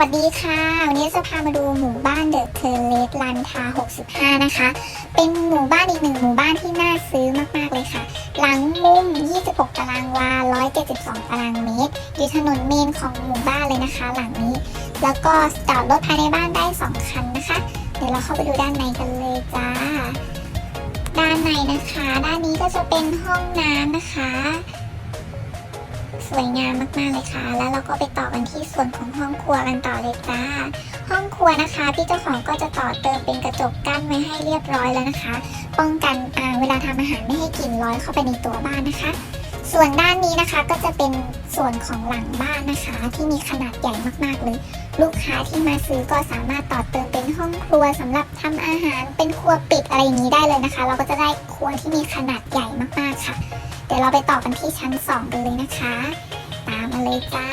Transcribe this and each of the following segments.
วัสดีค่ะ วันนี้จะพามาดูหมู่บ้านเดอะเทเลสลันทา 65 นะคะ เป็นหมู่บ้านอีกหนึ่งหมู่บ้านที่น่าซื้อมาก ๆ เลยค่ะ หลังมุม 26 ตารางวา 172 ตารางเมตร อยู่ถนนเมนของหมู่บ้านเลยนะคะ หลังนี้ แล้วก็จอดรถภายในบ้านได้ 2 คันนะคะ เดี๋ยวเราเข้าไปดูด้านในกันเลยจ้า ด้านในนะคะ ด้านนี้ก็จะเป็นห้องน้ำนะคะ สวยงามมากๆเลยค่ะ แล้วเราก็ไปต่อกันที่ส่วนของห้องครัวกันต่อเลยจ้า ห้องครัวนะคะพี่เจ้าของก็จะต่อเติมเป็นกระจกกั้นไว้ให้เรียบร้อยแล้วนะคะ ป้องกันอ่าเวลาทำอาหารไม่ให้กลิ่นลอยเข้าไปในตัวบ้านนะคะ ส่วนด้านนี้นะคะก็จะเป็นส่วนของหลังบ้านนะคะ ที่มีขนาดใหญ่มากๆเลย ลูกค้าที่มาซื้อก็สามารถต่อเติมเป็นห้องครัวสำหรับทำอาหารเป็นครัวปิดอะไรอย่างนี้ได้เลยนะคะ เราก็จะได้ครัวที่มีขนาดใหญ่มากๆค่ะ เดี๋ยวเราไปต่อกันที่ชั้น2กันเลยนะคะ ตามมาเลยจ้า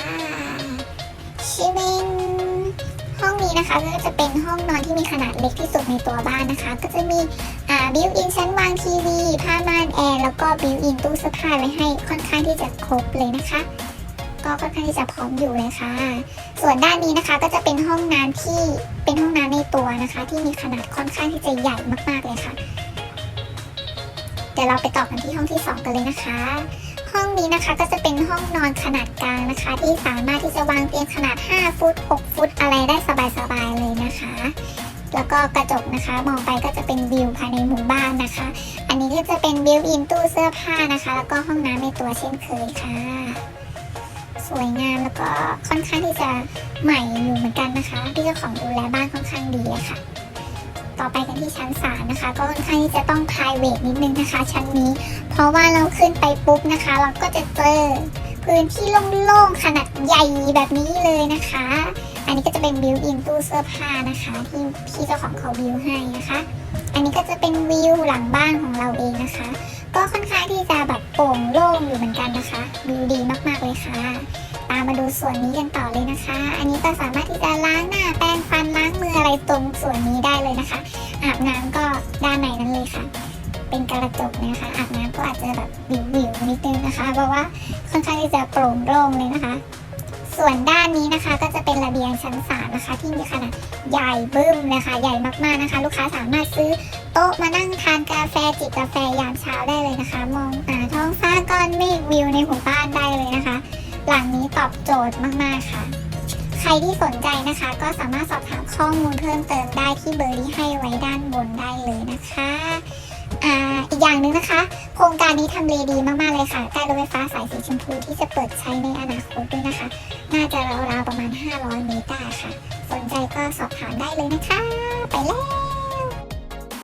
ชิมิงห้องนี้นะคะก็จะเป็นห้องนอนที่มีขนาดเล็กที่สุดในตัวบ้านนะคะ ก็จะมี บิวอินชั้นวางทีวี ผ้าม่านแอร์แล้วก็บิวอินตู้เสื้อผ้าไว้ให้ค่อนข้างที่จะครบเลยนะคะ ก็ค่อนข้างที่จะพร้อมอยู่เลยค่ะ ส่วนด้านนี้นะคะก็จะเป็นห้องน้ำที่เป็นห้องน้ำในตัวนะคะ ที่มีขนาดค่อนข้างที่จะใหญ่มากๆเลยค่ะเดี๋ยวเราไปต่อกันที่ห้องที่สองกันเลยนะคะ ห้องนี้นะคะก็จะเป็นห้องนอนขนาดกลางนะคะ ที่สามารถที่จะวางเตียงขนาด 5 ฟุต 6 ฟุตอะไรได้สบายๆเลยนะคะ แล้วก็กระจกนะคะ มองไปก็จะเป็นวิวภายในหมู่บ้านนะคะ อันนี้ก็จะเป็นบิวอินตู้เสื้อผ้านะคะ แล้วก็ห้องน้ำในตัวเช่นเคยค่ะ สวยงามแล้วก็ค่อนข้างที่จะใหม่อยู่เหมือนกันนะคะที่เจ้าของดูแลบ้านค่อนข้างดีะค่ะ ต่อไปกันที่ชั้นสามนะคะ ก็ค่อนข้างที่จะต้อง p r i v a t นิดนึงนะคะ ชั้นนี้ เพราะว่าเราขึ้นไปปุ๊บนะคะ เราก็จะเจอ พื้นที่โล่งๆขนาดใหญ่แบบนี้เลยนะคะ อันนี้ก็จะเป็นบิวอินตู้เสื้อผ้านะคะที่พี่เจ้าของเขาบิวให้นะคะ อันนี้ก็จะเป็นวิวหลังบ้านของเราเองนะคะ ก็ค่อนข้างที่จะแบบโปร่งโล่งอยู่เหมือนกันนะคะวิวดีมากๆเลยค่ะ ตามมาดูส่วนนี้กันต่อเลยนะคะ อันนี้ก็สามารถที่จะล้างหน้าแปรงฟันล้างมืออะไรตรงส่วนนี้ได้เลยนะคะ อาบน้ำก็ด้านในนั้นเลยค่ะ เป็นกระจกนะคะอาบน้ำก็อาจจะแบบวิววิวๆนิดนึงนะคะเพราะว่าค่อนข้างที่จะโปร่งโล่งเลยนะคะ ส่วนด้านนี้นะคะก็จะเป็นระเบียงชั้นสามนะคะ ที่มีขนาดใหญ่บึ้มเลยค่ะใหญ่มากๆนะคะ ลูกค้าสามารถซื้อโต๊ะมานั่งทานกาแฟจิบกาแฟยามเช้าได้เลยนะคะ มองอ่าท้องฟ้าก้อนเมฆวิวในหมู่บ้านได้เลยนะคะ หลังนี้ตอบโจทย์มากๆค่ะใครที่สนใจนะคะก็สามารถสอบถามข้อมูลเพิ่มเติมได้ที่เบอร์ที่ให้ไว้ด้านบนได้เลยนะคะ อีกอย่างหนึ่งนะคะ โครงการนี้ทำเลดีมากๆเลยค่ะใกล้รถไฟฟ้าสายสีชมพูที่จะเปิดใช้ในอนาคตด้วยนะคะ น่าจะราวๆประมาณ 500 เมตรค่ะ สนใจก็สอบถามได้เลยนะคะ ไปแล้ว